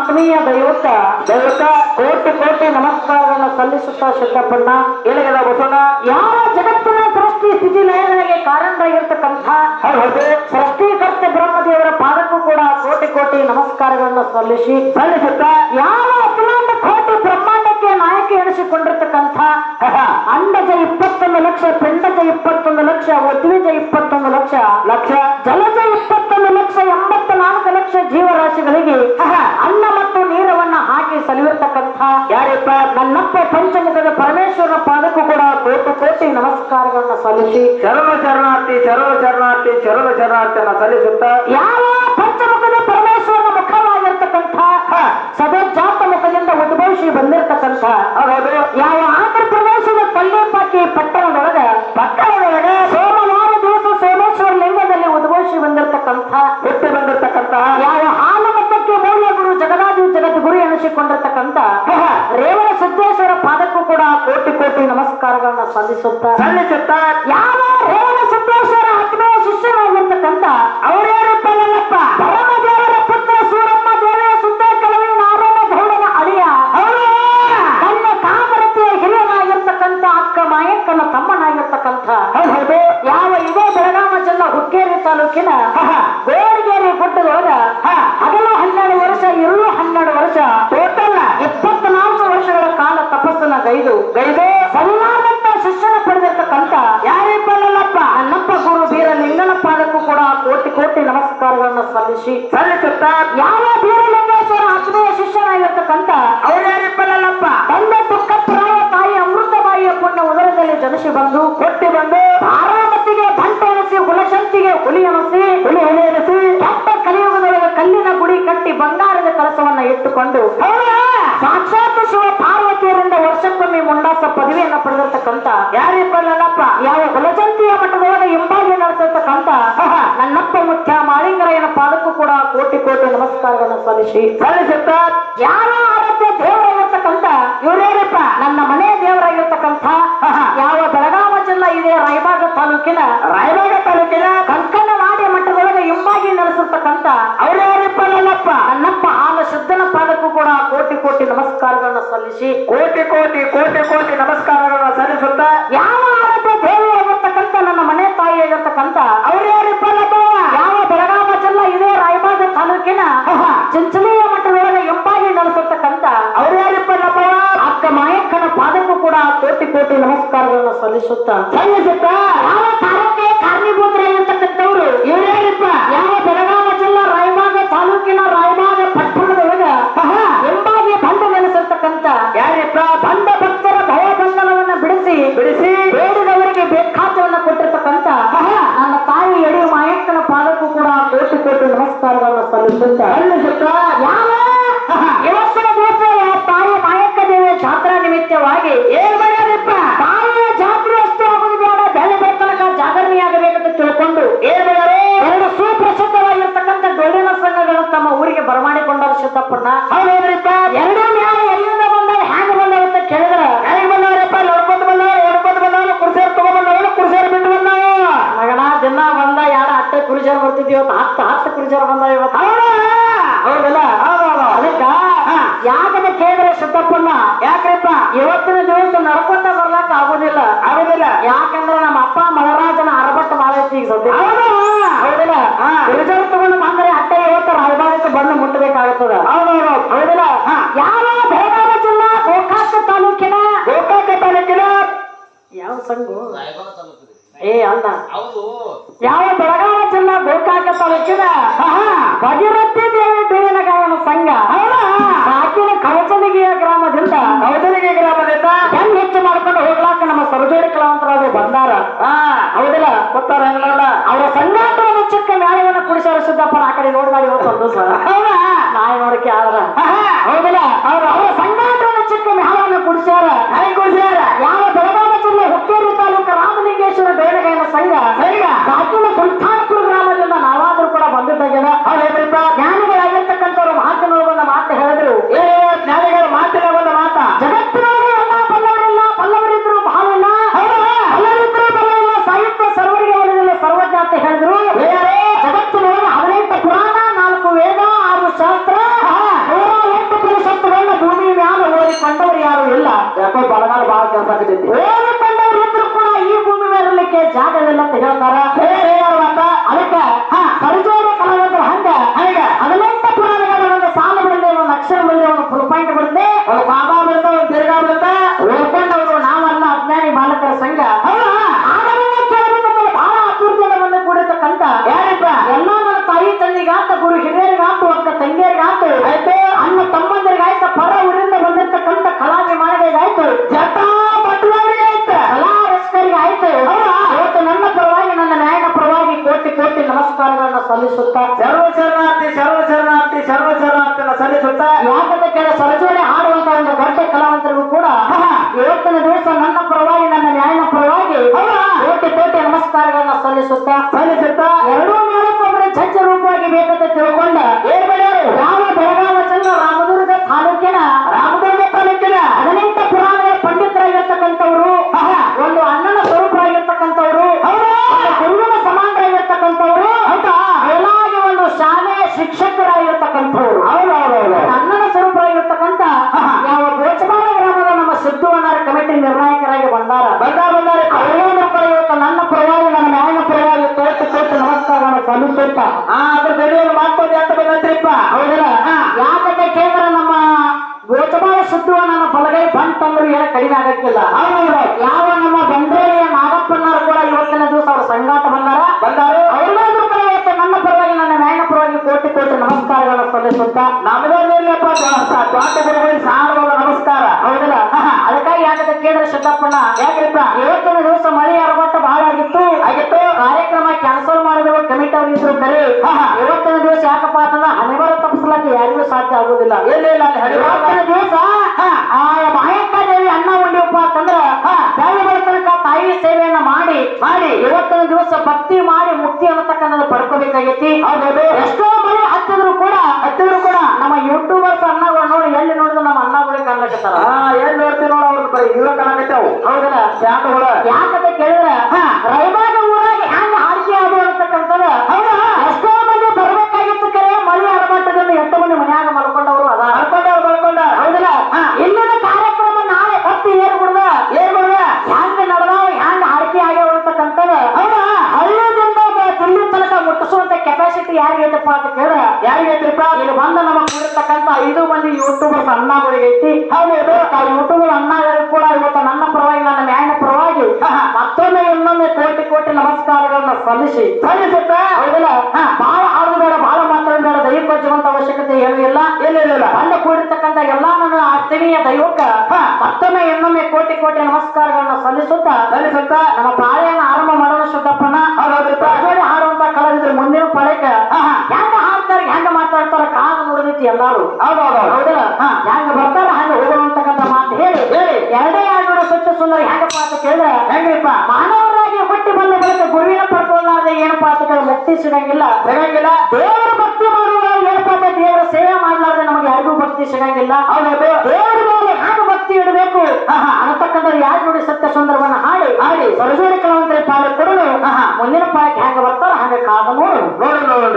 ಆತ್ಮೀಯ ದೈವತ ದೈವತ ಕೋಟಿ ಕೋಟಿ ನಮಸ್ಕಾರವನ್ನು ಸಲ್ಲಿಸುತ್ತಾ ಸಿದ್ದಪ್ಪಣ್ಣ ಏನಾಗದ ಬಸವಣ್ಣ? ಯಾವ ಜಗತ್ತಿನ ಸೃಷ್ಟಿ ಸ್ಥಿತಿ ಲಯಗಳಿಗೆ ಕಾರಣರಾಗಿರ್ತಕ್ಕಂಥ ಸೃಷ್ಟಿಕರ್ತ ಬ್ರಹ್ಮದೇವರ ಪಾದಕ್ಕೂ ಕೂಡ ಕೋಟಿ ಕೋಟಿ ನಮಸ್ಕಾರಗಳನ್ನು ಸಲ್ಲಿಸಿ ಸಲ್ಲಿಸುತ್ತಾ? ಯಾವ ಅಖಿಲಾಂಡ ಕೋಟಿ ಬ್ರಹ್ಮಾಂಡಕ್ಕೆ ನಾಯಕಿ ಎನಿಸಿಕೊಂಡಿರ್ತಕ್ಕಂಥ ಅಂಡಜ ಇಪ್ಪತ್ತೊಂದು ಲಕ್ಷ ಪಿಂಡಜ ಇಪ್ಪತ್ತೊಂದು ಲಕ್ಷ ಒದ್ವಿಜ ಇಪ್ಪತ್ತೊಂದು ಲಕ್ಷ ಲಕ್ಷ. ಜಲಜ ಇಪ್ಪತ್ತೊಂದು ಲಕ್ಷ ಎಂಬತ್ತ ನಾಲ್ಕು ಲಕ್ಷ ಜೀವರಾಶಿಗಳಿಗೆ ಸಲಿವಿರ್ತಕ್ಕಂಥ ಯಾರಪ್ಪ? ನನ್ನಪ್ಪ ಪಂಚಮುಖದ ಪರಮೇಶ್ವರನ ಪಾದಕ್ಕೂ ಕೂಡ ಕೋಟಿ ಕೋಟಿ ನಮಸ್ಕಾರಗಳನ್ನ ಸಲ್ಲಿಸಿ. ಶರಣ ಶರಣಾರ್ಥಿ ಶರಣ ಶರಣಾರ್ಥಿ ಶರಣ ಶರಣಾರ್ಥಿಯನ್ನ ಸಲ್ಲಿಸುತ್ತಾ? ಯಾವ ಪಂಚಮುಖದ ಪರಮೇಶ್ವರನ ಮುಖವಾಗಿರ್ತಕ್ಕಂಥ ಸದೋಜಾತ ಮುಖದಿಂದ ಉದ್ಭವಿಸಿ ಬಂದಿರತಕ್ಕಂಥ ಹೌದು. ಯಾವ ಆಂಧ್ರ ಪ್ರದೇಶದ ಕಲ್ಲೇಪಾಕಿ ಪಟ್ಟಣದೊಳಗೆ ಪಟ್ಟಣದೊಳಗೆ? ಸೋಮವಾರ ದಿವಸ ಸೋಮೇಶ್ವರ ಲಿಂಗದಲ್ಲಿ ಉದ್ಭವಿಸಿ ಬಂದಿರತಕ್ಕಂಥ ಹುಟ್ಟಿ ಬಂದಿರತಕ್ಕಂತಹ? ಜಗದ್ಗುರು ಎನಿಸಿಕೊಂಡಿರ್ತಕ್ಕಂಥ ರೇವಣ ಸಿದ್ದೇಶ್ವರ ಪಾದಕ್ಕೂ ಕೂಡ ಕೋಟಿ ಕೋಟಿ ನಮಸ್ಕಾರಗಳನ್ನ ಸಲ್ಲಿಸುತ್ತಾ ಸಲ್ಲಿಸುತ್ತಾ ಯಾವ ರೇವಣ ಸಿದ್ದೇಶ್ವರ ಆತ್ಮೀಯ ಶಿಷ್ಯನಾಗಿರ್ತಕ್ಕಂಥ ಅವರೇನಪ್ಪ ನನ್ನಪ್ಪ ಪರಮದೇವರ ಪುತ್ರ ಸೂರಮ್ಮ ದೇವಿಯ ಸುತ್ತ ಕಲವಿ ನಾರಾಯಣ ಗೌಡನ ಅಳಿಯ ತನ್ನ ಕಾಮರತಿಯ ಹಿರಿಯನಾಗಿರ್ತಕ್ಕಂಥ ಅಕ್ಕ ಮಾಯಕ್ಕನ ತಮ್ಮನಾಗಿರ್ತಕ್ಕಂಥ ಯಾವ ಇದೇ ಹುಕ್ಕೇರಿ ತಾಲೂಕಿನ ಗೋಡಿಗೇರಿ ಗುಡ್ಡದೊಳಗ ಹಗಲು ಹನ್ನೆರಡು ವರ್ಷ ಇರುಳು ಹನ್ನೆರಡು ವರ್ಷ ಟೋಟಲ್ ಇಪ್ಪತ್ನಾಲ್ಕು ವರ್ಷಗಳ ಕಾಲ ತಪಸ್ಸನ್ನ ಗೈದು ಗೈದು ಸರಿಯಾದಂತ ಶಿಕ್ಷಣ ಪಡೆದಿರ್ತಕ್ಕಂತ ಯಾರೇ ಬರಲ್ಲಪ್ಪ ನನ್ನಪ್ಪ ಗುರು ಬೀರಲಿಂಗನ ಪಾದಕ್ಕೂ ಕೂಡ ಕೋಟಿ ಕೋಟಿ ನಮಸ್ಕಾರಗಳನ್ನ ಸಲ್ಲಿಸಿ ಸಲ್ಲಿಸುತ್ತಾ ಯಾವ ಬೀರಲಿಂಗೇಶ್ವರ ಆತ್ಮೀಯ ಶಿಷ್ಯನಾಗಿರ್ತಕ್ಕಂಥ ಅವರ್ಯಾರಿಪ್ಪ ನನ್ನಪ್ಪ ತಂದೆ ತುಕ್ಕಪ್ಪರಾಯ ತಾಯಿ ಅಮೃತಬಾಯಿಯ ಪುಣ್ಯ ಉದರದಲ್ಲಿ ಜನಿಸಿ ಬಂದು, ಕೊಟ್ಟಿ ಬಂದು ಹುಲಿ ಹುಲಿ ಹುಲಿ ಕಪ್ಪ ಕೆಟ್ಟ ಕಲಿಯುಗದೊಳಗೆ ಕಲ್ಲಿನ ಗುಡಿ ಕಟ್ಟಿ ಬಂಗಾರದ ಕಳಸವನ್ನ ಇಟ್ಟುಕೊಂಡು ಸಾಕ್ಷಾತ್ ಶಿವ ಪಾರ್ವತಿಯರಿಂದ ವರ್ಷಕ್ಕೊಮ್ಮೆ ಮುಂಡಾಸ ಪದವಿಯನ್ನ ಪಡೆದಿರ್ತಕ್ಕಂತ ಯಾರಿಪ್ಪ ನನ್ನಪ್ಪ? ಯಾವ ಹುಲಜಂತಿಯ ಮಠದೊಳಗೆ ಹಿಂಬಾಗಿ ನಡೆಸಿರ್ತಕ್ಕಂತ ನನ್ನಪ್ಪ ಮುಖ್ಯ ಮಾಳಿಂಗರಾಯನ ಪಾದಕ್ಕೂ ಕೂಡ ಕೋಟಿ ಕೋಟಿ ನಮಸ್ಕಾರಗಳನ್ನು ಸಲ್ಲಿಸಿ. ಸಲ್ಲಿಸುತ್ತಾ? ಯಾವ ಆರಾಧ್ಯ ದೇವರಾಗಿರ್ತಕ್ಕಂಥ ಇವ್ರ್ಯಾರಿಪ್ಪ ನನ್ನ ಮನೆ ದೇವರಾಗಿರ್ತಕ್ಕಂಥ ಯಾವ ಇದೆ ರಾಯಬಾಗ ತಾಲೂಕಿನ ರಾಯಬಾಗ ತಾಲೂಕಿನ ಕಂಕನವಾಡಿ ಮಠದೊಳಗೆ ಹಿಂಬಾಗಿ ನಡೆಸಿರ್ತಕ್ಕಂಥ ಅವ್ರ್ಯಾರಿಪ್ಪ ನನ್ನಪ್ಪ ನನ್ನಪ್ಪ ಹಾಲ ಶುದ್ಧನ ಪಾದಕ್ಕೂ ಕೂಡ ಕೋಟಿ ಕೋಟಿ ನಮಸ್ಕಾರಗಳನ್ನು ಸಲ್ಲಿಸಿ ಕೋಟಿ ಕೋಟಿ ಕೋಟಿ ಕೋಟಿ ನಮಸ್ಕಾರಗಳನ್ನ ಸಲ್ಲಿಸುತ್ತ ಯಾವ ದೇವಿಯಾಗಿರ್ತಕ್ಕಂಥ ನನ್ನ ಮನೆ ತಾಯಿಯಾಗಿರ್ತಕ್ಕಂಥ ಅವ್ರ್ಯಾರಿಪ್ಪ ನನ್ನಪ್ಪ ಯಾವ ಬೆಳಗಾವ ಜಿಲ್ಲಾ ಇದೆ ರಾಯಬಾಗ ತಾಲೂಕಿನ ಚಿಂಚಲಿಯ ಮಠದೊಳಗೆ ಹಿಂಬಾಗಿ ನಡೆಸಿರ್ತಕ್ಕಂಥ ಅವ್ರ್ಯಾರಿಪ್ಪ ನನ್ನಪ್ಪ ಅಕ್ಕ ಮಾಯಕ್ಕನ ಪಾದಕ್ಕೂ ಕೂಡ ಕೋಟಿ ಕೋಟಿ ನಮಸ್ಕಾರಗಳನ್ನು ಸಲ್ಲಿಸುತ್ತಾ? ಸಲ್ಲಿಸುತ್ತಾ? ಯಾವ ಕಾರ್ಯಕ್ಕೆ ಕಾರಣೀಭೂತರಾಗಿರ್ತಕ್ಕಂಥವ್ರು ಇವ್ರ್ಯಾರಿಪ್ಪ ಯಾವ ಬೆಳಗಾವ ಜಿಲ್ಲಾ ರಾಯಬಾಗ ತಾಲೂಕಿನ ರಾಯಬಾಗ ಪಟ್ಟಣದೊಳಗ ಹಿಂಬಾಗಿ ಬಂಡ ನೆಲೆಸಿರ್ತಕ್ಕಂಥ ಯಾರಿಪ್ಪ? ಬಂದ ಭಕ್ತರ ಭಯಬಂಧನವನ್ನ ಬಿಡಿಸಿ ಬಿಡಿಸಿ? ಬೇಡಿದವರಿಗೆ ಬೇಕಾತವನ್ನ ಕೊಟ್ಟಿರ್ತಕ್ಕಂಥ ನನ್ನ ತಾಯಿ ಎಡಿ ಮಾಯಕ್ಕನ ಪಾದಕ್ಕೂ ಕೂಡ ಕೋಟಿ ಕೋಟಿ ನಮಸ್ಕಾರಗಳನ್ನ ಸಲ್ಲಿಸುತ್ತಾ? ಸಲ್ಲಿಸುತ್ತಾ? ಯಾವ? ಇವತ್ತಿನ ದಿವಸ ತಾಯಿ ಮಾಯಕ್ಕ ದೇವಿಯ ಜಾತ್ರಾ ನಿಮಿತ್ತವಾಗಿ ಸಿದ್ದಪ್ಪಣ್ಣ ಯಾಕ್ರಿಪ್ಪ? ಇವತ್ತಿನ ದಿವಸ ನಡ್ಕೊಂತ ಬರ್ಲಾಕ ಆಗುದಿಲ್ಲ. ಆಗುದಿಲ್ಲ. ಯಾಕಂದ್ರೆ ನಮ್ಮ ಅಪ್ಪ ಮಹಾರಾಜನ ಅರಬಟ್ಟು ಬಾಳ ಐತಿ ಈಗ ಸದ್ಯ. ಹೌದು. ಹೌದಿಲ್ಲ? ಹಾ. ಕುರಿಜಾರ ತಗೊಂಡು ಬಂದ್ರೆ ಅಟ್ಟೆ ಇವತ್ತು ರಾಯಬಾಗಕ್ಕೆ ಬಂದು ಮುಟ್ಟಬೇಕಾಗುತ್ತದ. ಹೌದೌದು. ಹೌದಿಲ್ಲ? ಯಾವ ಬೆಳಗಾವಿ ಜಿಲ್ಲಾ? ಗೋಕಾಕ ತಾಲೂಕಿನ? ಗೋಕಾಕ ತಾಲೂಕಿನ? ಯಾವ ಸಂಘ? ಏ ಅಲ್ಲ ಹೌದು. ಯಾವ ಬೆಳಗಾವಿ ಜಿಲ್ಲಾ? ಗೋಕಾಕ ತಾಲೂಕಿನ? ಭಗೀರಥಿ ದೇವಿ ಬೀಳಿನ ಗಾಯನ ಸಂಘ. ಸಾಕಿನ ಕವಚಲಿಗೆಯ ಗ್ರಾಮದಿಂದ ಕೌದಲಿಗೆ ಗ್ರಾಮದಿಂದ ಹೆಂಗ್ ಹೆಚ್ಚು ಮಾಡ್ಕೊಂಡು ಹೋಗ್ಲಾಕ ನಮ್ಮ ಸರ್ಜರಿ ಕಲಾವಂತರಾದ್ರು ಬಂದಾರ. ಆ ಹೌದಿಲ್ಲ? ಗೊತ್ತಾರ ಅವರ ಸಂಘಾಟವನ್ನು ಚಿಕ್ಕ ನ್ಯಾಯವನ್ನು ಕುಡಿಸಾರ ಸಿದ್ದಪ್ಪ ಆ ಕಡೆ ನೋಡ್ದಾಡಿ ಹೋಗ್ತಂದು ಸರ್. ನಾಯಿ ನೋಡಕ್ಕೆ ಆದ್ರ. ಹೌದಿಲ್ಲ? ಅವ್ರ ಅವರ ಸಂಘಾಟವನ್ನು ಚಿಕ್ಕ ಮ್ಯಾಳವನ್ನು ಕುಡಿಸ್ಯಾರ ನಾಯಿ ಕುಡಿಸ್ಯಾರ ಯಾವ ಬೆಳಗಾವಿ ಜಿಲ್ಲೆ ಹುಕ್ಕೇರಿ ತಾಲೂಕು ರಾಮಲಿಂಗೇಶ್ವರ ಬೇಡಗಾಯನ ಸಂಘ ಸಂಘ. ಸಾಕಿನ ಸುಲ್ತಾನ್ಪುರ ಗ್ರಾಮದಿಂದ ನಾವಾದ್ರೂ ಕೂಡ ಬಂದಿದ್ದಾಗಿನ ಬಾಳ ಕೆಲಸ ಆಗತೈತಿ ಓದಿಕೊಂಡವ್ರು ಇದ್ರು ಕೂಡ ಈ ಭೂಮಿ ಮೇಲಿರ್ಲಿಕ್ಕೆ ಜಾಗವಿಲ್ಲ ಅಂತ ಹೇಳ್ತಾರ ಹೇಳುವಂತ ಅದಕ್ಕೆ ಸರಿಜೋಡಿ ಕಲಾವಿದರು ಹಂಗ ಹಂಗ ಹದಿನೆಂಟು ಪುರಾಣಗಳ ಒಂದು ಸಾಲ ಬಿಡದೆ ಒಂದು ಅಕ್ಷರ ಬಿಡದೆ ಒಂದು ಫುಲ್ ಪಾಯಿಂಟ್ ಬಿಡದೆ ಒಂದು ಬಾಬಾ ಬಿಡ್ತ ಒಂದು ತಿರ್ಗಾ ಬಿಡ್ತ ಓದ್ಕೊಂಡವರು ನಾವಲ್ಲ ಅಜ್ಞಾನಿ ಬಾಲಕರ ಸಂಘ ಆಗಮನ ಕೇಳಬೇಕಂದ್ರೆ ಬಹಳ ಆತುರದಿಂದ ಬಂದು ಕೂಡಿರ್ತಕ್ಕಂಥ ಯಾರಿಪ್ಪ ಎಲ್ಲ ನನ್ನ ತಾಯಿ ತಂದಿಗಾತ ಗುರು ಹಿರಿಯರಿಗಾತು ಅಕ್ಕ ತಂಗಿಯರಿಗಾತು ಆಯ್ತು ಅಣ್ಣ ತಮ್ಮಂದಿರಿಗಾಯ್ತು ಸಲ್ಲಿಸುತ್ತಾ ಸರ್ವ ಶರಣಾರ್ಥಿ ಸರ್ವ ಶರಣಾರ್ಥಿ ಸರ್ವ ಶರಣಾರ್ಥಿನ ಸಲ್ಲಿಸುತ್ತಾ ಯಾಕಂದ್ರೆ ಕೆಲ ಸರಜೋಡೆ ಹಾಡುವಂತ ಒಂದು ದೊಡ್ಡ ಕಲಾವಂತರಿಗೂ ಕೂಡ ಇವತ್ತಿನ ದಿವಸ ನನ್ನ ಪರವಾಗಿ ನನ್ನ ನ್ಯಾಯನ ಪರವಾಗಿ ಕೋಟಿ ಕೋಟಿ ನಮಸ್ಕಾರಗಳನ್ನ ಸಲ್ಲಿಸುತ್ತಾ ಸಲ್ಲಿಸುತ್ತಾ ಎರಡೂ ಮೇಲಕ್ಕೊಬ್ಬರ ಜಡ್ಜ ರೂಪವಾಗಿ ಬೇಕಂತ ತಿಳ್ಕೊಂಡ ಏನ್ ಇವತ್ತು ನನ್ನ ಪರವಾಗಿ ನನ್ನ ಮಾವನ ಪರವಾಗಿ ಕೋಟಿ ಕೋಟಿ ನಮಸ್ಕಾರ ಸಲ್ಲಿಸುತ್ತಾ ಆ ಅದ್ರ ಬೆಳೆಯೋರು ಮಾಡ್ಕೊಂಡು ಅಂತ ಬಂದ್ರಿಪ್ಪ ಹೌದಲ್ಲ? ಯಾಕಂದ್ರೆ ಕೇಂದ್ರ ನಮ್ಮ ಗೋಚಮಾಳ ಸುತ್ತುವ ನನ್ನ ಬಲಗೈ ಬಂತಂದ್ರೆ ಏನ ಕಡಿಮೆ ಆಗಕ್ಕಿಲ್ಲ. ಯಾವ ನಮ್ಮ ಬಂಡ್ರೇರಿಯ ನಾಗಪ್ಪನವರು ಕೂಡ ಇವತ್ತಿನ ದಿವಸ ಅವ್ರ ಸಂಗಾಟ ಬಂದಾರ. ಬಂದಾರು. ಅವ್ರಿಗಾದ್ರೂ ಕೂಡ ಇವತ್ತು ನನ್ನ ಪರವಾಗಿ ನನ್ನ ನ್ಯಾಯನ ಪರವಾಗಿ ಕೋಟಿ ಕೋಟಿ ನಮಸ್ಕಾರಗಳನ್ನು ಸಲ್ಲಿಸುತ್ತಾ. ನಮ್ದೇನಿಲ್ಲಪ್ಪ ದ್ವಾಟ ಗುರುಗಳಿಗೆ ಸಾರ್ವಜನಿಕ ನಮಸ್ಕಾರ. ಹೌದಲ್ಲ ಕೇಳಿದ್ರೆ ಸಿದ್ದಪ್ಪಣ್ಣ ಯಾಕ್ರಿಪ್ಪ? ಇವತ್ತಿನ ದಿವಸ ಮಳೆ ಅರವತ್ತ ಬಹಳ ಆಗಿತ್ತು. ಆಗಿತ್ತು. ಕಾರ್ಯಕ್ರಮ ಕ್ಯಾನ್ಸಲ್ ಮಾಡಿದ್ರು ಕಮಿಟಿ ಅವ್ರು ಇದ್ರು ಕರೆ ಇವತ್ತಿನ ದಿವಸ ಯಾಕಪ್ಪ ಅಂತಂದ್ರೆ ಹಣೆಬರ ತಪ್ಪಿಸ್ಲಕ್ಕೆ ಯಾರಿಗೂ ಸಾಧ್ಯ ಆಗುದಿಲ್ಲ. ಇಲ್ಲ ಇವತ್ತಿನ ದಿವಸ ಆ ಮಾಯಕ್ಕ ದೇವಿ ಅನ್ನ ಉಂಡಿವಪ್ಪ ಅಂತಂದ್ರ ಬೆಳ್ಳಿ ಬರ್ತನಕ ತಾಯಿ ಸೇವೆಯನ್ನ ಮಾಡಿ ಮಾಡಿ. ಇವತ್ತಿನ ದಿವಸ ಭಕ್ತಿ ಮಾಡಿ ಮುಕ್ತಿ ಅನ್ನತಕ್ಕಂಥದ್ದು ಪಡ್ಕೋಬೇಕಾಗೈತಿ. ಹೌದೌದು ಎಷ್ಟೋ ಮನೆ ಹತ್ತಿದ್ರು ಕೂಡ ಹತ್ತಿದ್ರು ಕೂಡ ನಮ್ಮ ಯೂಟ್ಯೂಬರ್ಸ್ ಅನ್ನಗಳು ನೋಡಿ ಎಲ್ಲಿ ನೋಡಿದ್ರು ನಮ್ಮ ಅನ್ನಗಳಿಗೆ ಕಾಣ್ಲಕತ್ತಾರ ಎಲ್ಲಿ ನೋಡ್ತೀವಿ ನೋಡಿ ಅವ್ರ ಬರೀ ಇವ್ರ ಕಾಣಕತ್ತಾವು. ಹೌದಲ್ಲ? ಶಾಂತಗಳ ಕೆಪಾಸಿಟಿ ಯಾರಿಗೈತಪ್ಪ ಅಂತ ಕೇಳ ಯಾರಿಗೈತ್ರಿಪ್ಪ ಇಲ್ಲಿ ಬಂದ ನಮ್ಮ ಕೂಡಿರ್ತಕ್ಕಂತ ಐದು ಮಂದಿ ಯೂಟ್ಯೂಬರ್ಸ್ ಅಣ್ಣಗಳಿಗೆ ಐತಿ ಹೌದು ಯೂಟ್ಯೂಬರ್ ಅಣ್ಣಗಳು ಕೂಡ ಇವತ್ತು ನನ್ನ ಪರವಾಗಿ ನನ್ನ ನ್ಯಾಯನ ಪರವಾಗಿ ಮತ್ತೊಮ್ಮೆ ಇನ್ನೊಮ್ಮೆ ಕೋಟಿ ಕೋಟಿ ನಮಸ್ಕಾರಗಳನ್ನ ಸಲ್ಲಿಸಿ. ಸಲ್ಲಿಸುತ್ತ? ಹೌದಲ್ಲ? ಬಹಳ ಆಡದು ಬೇಡ ಬಹಳ ಮಾತಾಡೋದು ಬೇಡ ದೈವಿಕ ಜೀವಂತ ಅವಶ್ಯಕತೆ ಏನು ಇಲ್ಲ. ಬಂದ ಕೂಡಿರ್ತಕ್ಕಂತ ಎಲ್ಲಾ ನನ್ನ ಆತ್ಮೀಯ ದೈವಕ್ಕ ಮತ್ತೊಮ್ಮೆ ಇನ್ನೊಮ್ಮೆ ಕೋಟಿ ಕೋಟಿ ನಮಸ್ಕಾರಗಳನ್ನ ಸಲ್ಲಿಸುತ್ತಾ ಸಲ್ಲಿಸುತ್ತ? ನಮ್ಮ ಪಾಳೆಯನ್ನ ಆರಂಭ ಮಾಡೋಣ ಶುದ್ಧಪ್ಪನ ಹೌದೌದ್ರಿಪ್ಪ ಪ್ರಜೋಡಿ ಹಾಡುವಂತ ಕಲಾವಿದ್ರು ಮುಂದಿನ ಪಾಳೆಕ ಹೆಂಗ ಹಾಡ್ತಾರ ಹೆಂಗ ಮಾತಾಡ್ತಾರ ಕಾಲ ನೋಡಿದೈತಿ ಎಲ್ಲಾರು. ಹ್ಯಾಂಗ ಹೌದಲ್ಲ? ಹೆಂಗ ಬರ್ತಾರ ಹಂಗ ಹೋಗೋಣ ಅಂತಕ್ಕಂಥ ಮಾತು ಹೇಳಿ ಹೇಳಿ. ಎರಡೇ ಎರಡು ನೋಡೋ ಸ್ವಚ್ಛ ಸುಂದರ ಹೆಂಗಪ್ಪ ಅಂತ ಕೇಳಿದ್ರೆ ಹೆಂಗಪ್ಪ ಮಾನವರಾಗಿ ಹುಟ್ಟಿ ಬಂದ ಬಳಿಕ ಗುರುವಿನ ಪಡ್ಕೊಳ್ಳಾರ್ದೆ ಏನಪ್ಪ ಅಂತ ಕೇಳಿ ಮುಕ್ತಿ ಸಿಗಂಗಿಲ್ಲ. ಸಿಗಂಗಿಲ್ಲ. ದೇವರ ಭಕ್ತಿ ಮಾಡುವ ಏನಪ್ಪ ಅಂತ ದೇವರ ಸೇವೆ ಮಾಡ್ಲಾರ್ದೆ ನಮಗೆ ಯಾರಿಗೂ ಭಕ್ತಿ ಸಿಗಂಗಿಲ್ಲ. ಹೌದೌದು. ದೇವರ ಮೇಲೆ ಇಡಬೇಕು ಅನ್ನತಕ್ಕಂಥ ಯಾರು ನೋಡಿ ಸತ್ಯ ಸುಂದರವನ್ನ ಹಾಡಿ ಹಾಡಿ ಸರಜೋಡಿ ಕಲಾವಂತರಿ ಪಾಲು ಕೊಡಲು ಮುಂದಿನ ಪಾಲಕ್ಕೆ ಹೆಂಗ ಬರ್ತಾರ ಹಂಗ ಕಾದ ನೋಡು ನೋಡು